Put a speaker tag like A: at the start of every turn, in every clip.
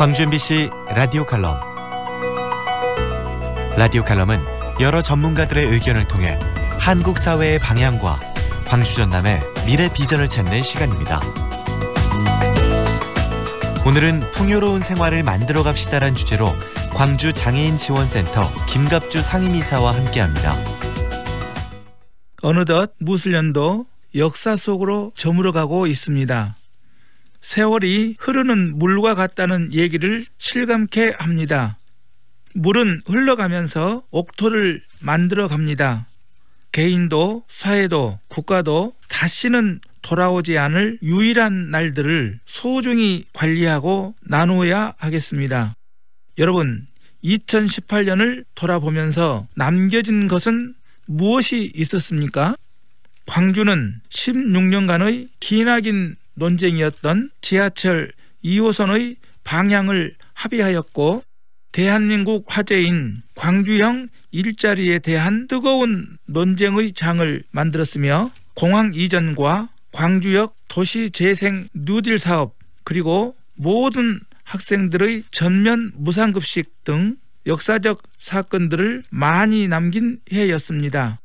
A: 광주 MBC 라디오 칼럼 라디오 칼럼은 여러 전문가들의 의견을 통해 한국 사회의 방향과 광주 전남의 미래 비전을 찾는 시간입니다. 오늘은 풍요로운 생활을 만들어 갑시다란 주제로 광주 장애인 지원센터 김갑주 상임이사와 함께합니다.
B: 어느덧 무술년도 역사 속으로 저물어가고 있습니다. 세월이 흐르는 물과 같다는 얘기를 실감케 합니다. 물은 흘러가면서 옥토를 만들어 갑니다. 개인도 사회도 국가도 다시는 돌아오지 않을 유일한 날들을 소중히 관리하고 나누어야 하겠습니다. 여러분, 2018년을 돌아보면서 남겨진 것은 무엇이 있었습니까? 광주는 16년간의 기나긴 논쟁이었던 지하철 2호선의 방향을 합의하였고 대한민국 화제인 광주형 일자리에 대한 뜨거운 논쟁의 장을 만들었으며 공항 이전과 광주역 도시재생 뉴딜 사업 그리고 모든 학생들의 전면 무상급식 등 역사적 사건들을 많이 남긴 해였습니다.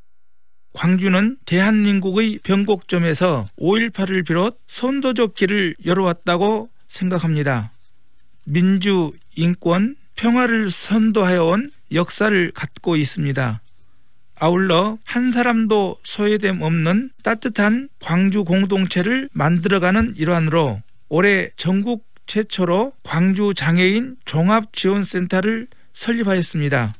B: 광주는 대한민국의 변곡점에서 5.18을 비롯 선도적 길을 열어왔다고 생각합니다. 민주, 인권, 평화를 선도하여 온 역사를 갖고 있습니다. 아울러 한 사람도 소외됨 없는 따뜻한 광주 공동체를 만들어가는 일환으로 올해 전국 최초로 광주 장애인 종합지원센터를 설립하였습니다.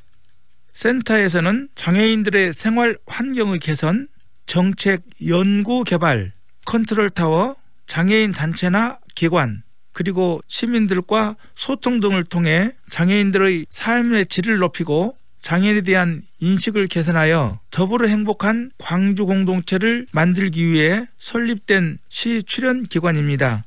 B: 센터에서는 장애인들의 생활 환경의 개선, 정책 연구 개발, 컨트롤 타워, 장애인 단체나 기관, 그리고 시민들과 소통 등을 통해 장애인들의 삶의 질을 높이고 장애인에 대한 인식을 개선하여 더불어 행복한 광주 공동체를 만들기 위해 설립된 시 출연 기관입니다.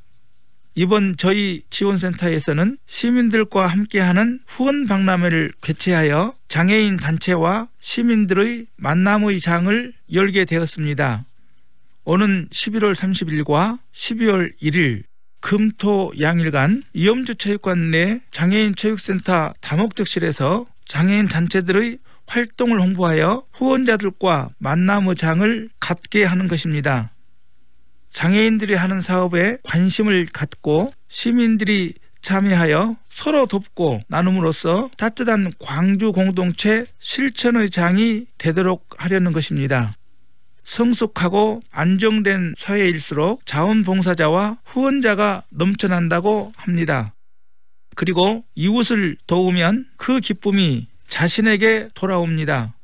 B: 이번 저희 지원센터에서는 시민들과 함께하는 후원 박람회를 개최하여 장애인 단체와 시민들의 만남의 장을 열게 되었습니다. 오는 11월 30일과 12월 1일 금토 양일간 이염주 체육관 내 장애인 체육센터 다목적실에서 장애인 단체들의 활동을 홍보하여 후원자들과 만남의 장을 갖게 하는 것입니다. 장애인들이 하는 사업에 관심을 갖고 시민들이 참여하여 서로 돕고 나눔으로써 따뜻한 광주 공동체 실천의 장이 되도록 하려는 것입니다. 성숙하고 안정된 사회일수록 자원봉사자와 후원자가 넘쳐난다고 합니다. 그리고 이웃을 도우면 그 기쁨이 자신에게 돌아옵니다.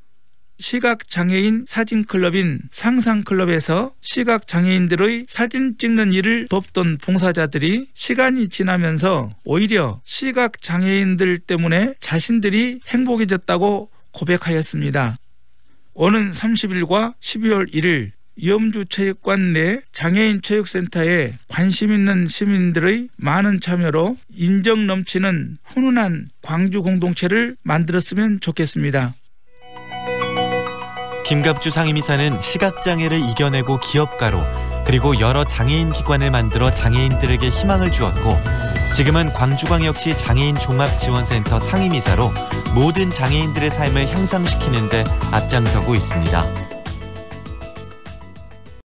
B: 시각장애인 사진클럽인 상상클럽에서 시각장애인들의 사진 찍는 일을 돕던 봉사자들이 시간이 지나면서 오히려 시각장애인들 때문에 자신들이 행복해졌다고 고백하였습니다. 오는 30일과 12월 1일 염주체육관 내 장애인 체육센터에 관심 있는 시민들의 많은 참여로 인정 넘치는 훈훈한 광주 공동체를 만들었으면 좋겠습니다.
A: 김갑주 상임이사는 시각장애를 이겨내고 기업가로 그리고 여러 장애인 기관을 만들어 장애인들에게 희망을 주었고 지금은 광주광역시 장애인 종합지원센터 상임이사로 모든 장애인들의 삶을 향상시키는 데 앞장서고 있습니다.